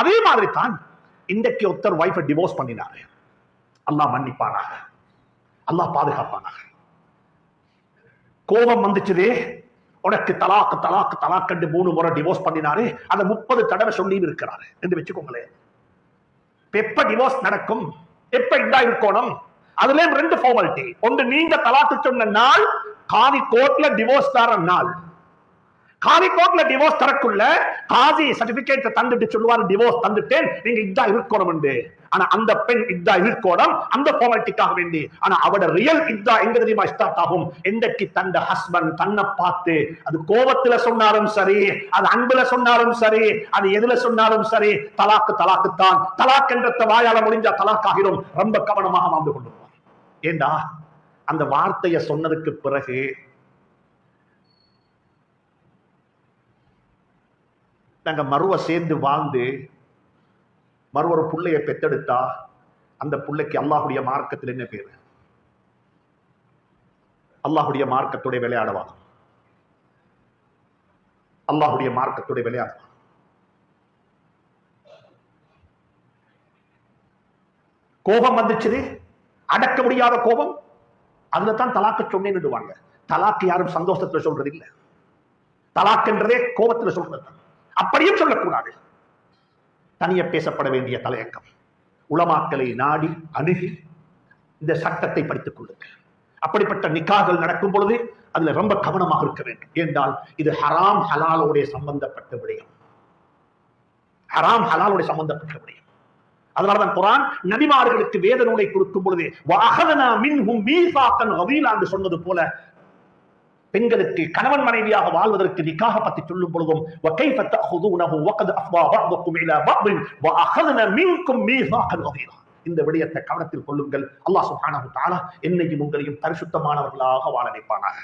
அதே மாதிரி தான் இன்றைக்கு ஒருத்தர் ஒய்ஃபை டிவோர்ஸ் பண்ணினாரு. அல்லாஹ் மன்னிப்பானாக. அல்லாஹ் பாதுகாப்பானாக. கோபம் வந்துச்சுதே. உனக்கு தலாக்கு தலாக்கு தலாக்கண்டு மூணு முறை டிவோர்ஸ் பண்ணினாரு. அதை முப்பது தடவை சொல்லி இருக்கிறாரு. என்று வச்சுக்கோங்களேன். எப்ப டிவோர்ஸ் நடக்கும்? எப்ப இதா இருக்கணும் அதுல ரெண்டு ஃபார்மாலிட்டி ஒன்று நீங்க தலாக்கு சொன்ன நாள் காதி கோர்ட்ல டிவோர்ஸ் தர நாள். காதி கோர்ட்ல டிவோர்ஸ் தரக்குள்ள காதி சர்டிபிகேட் தந்துட்டு சொல்லுவாரு டிவோர்ஸ் தந்துட்டேன். நீங்க இதா இருக்கணும் ஆனா அந்த பெண் இதா இருக்கோடம் அந்த ஃபார்மாலிட்டிக்காக வேண்டி. ஆனா அவட ரியல் இதா எங்க தெரியுமா ஸ்டார்ட் ஆகும்? எந்தக்கு தந்த ஹஸ்பண்ட் தன்னை பார்த்து அது கோபத்துல சொன்னாலும் சரி அது அன்புல சொன்னாலும் சரி அது எதுல சொன்னாலும் சரி தலாக்கு தலாக்கு தான் தலாக் என்ற வாயால முடிஞ்சா தலாக் ஆகிரும் ரொம்ப கவனமாக வாழ்ந்து கொள்ளுவோம் ஏண்டா? அந்த வார்த்தையை சொன்னதுக்கு பிறகு நாங்கள் மறுவை சேர்ந்து வாழ்ந்து மறு ஒரு பெத்தெடுத்தா அந்த புள்ளைக்கு அல்லாஹுடைய மார்க்கத்தில் என்ன பேரு? அல்லாஹுடைய மார்க்கத்துடைய விளையாடுவாங்க. அல்லாஹுடைய மார்க்கத்துடைய விளையாடுவாங்க. கோபம் வந்துச்சு அடக்க முடியாத கோபம். அதுல தான் தலாக்க சொன்னேன்னு தலாக்கு யாரும் சந்தோஷத்துல சொல்றது இல்ல தலாக்குன்றதே கோபத்துல சொல்றது அப்படியும் சொல்லக்கூடாது. தனிய பேசப்பட வேண்டிய தலையங்கம். உளமாக்கலை நாடி அணுகி இந்த சட்டத்தை படித்துக் கொள்ளுங்கள். அப்படிப்பட்ட நிக்காகள் நடக்கும் பொழுது அதுல ரொம்ப கவனமாக இருக்க வேண்டும். என்றால் இது ஹராம் ஹலாலோடைய சம்பந்தப்பட்ட விடயம். ஹராம் ஹலாலோடைய சம்பந்தப்பட்ட விடயம். அதனாலதான் குரான் நபிமார்களுக்கு வேத நூலை கொடுக்கும் பொழுது வஅகதனா மின்ஹும் மீசாக்கன் கவீலா என்று சொன்னது போல பெண்களுக்கு கணவன் மனைவியாக வாழ்வதற்கு நிக்காக பற்றி சொல்லும் பொழுதும் وَكَيْفَ تَأْخُذُونَهُ وَقَدْ أَفْضَىٰ بَعْضُكُمْ إِلَىٰ بَعْضٍ وَأَخَذْنَ مِنكُم مِيثَاقًا غَلِيظًا இந்த விடயத்தை கவனத்தில் கொள்ளுங்கள் அல்லாஹ் சுப்ஹானஹு தஆலா என்னையும் உங்களையும் பரிசுத்தமானவர்களாக வாழ வைப்பானாக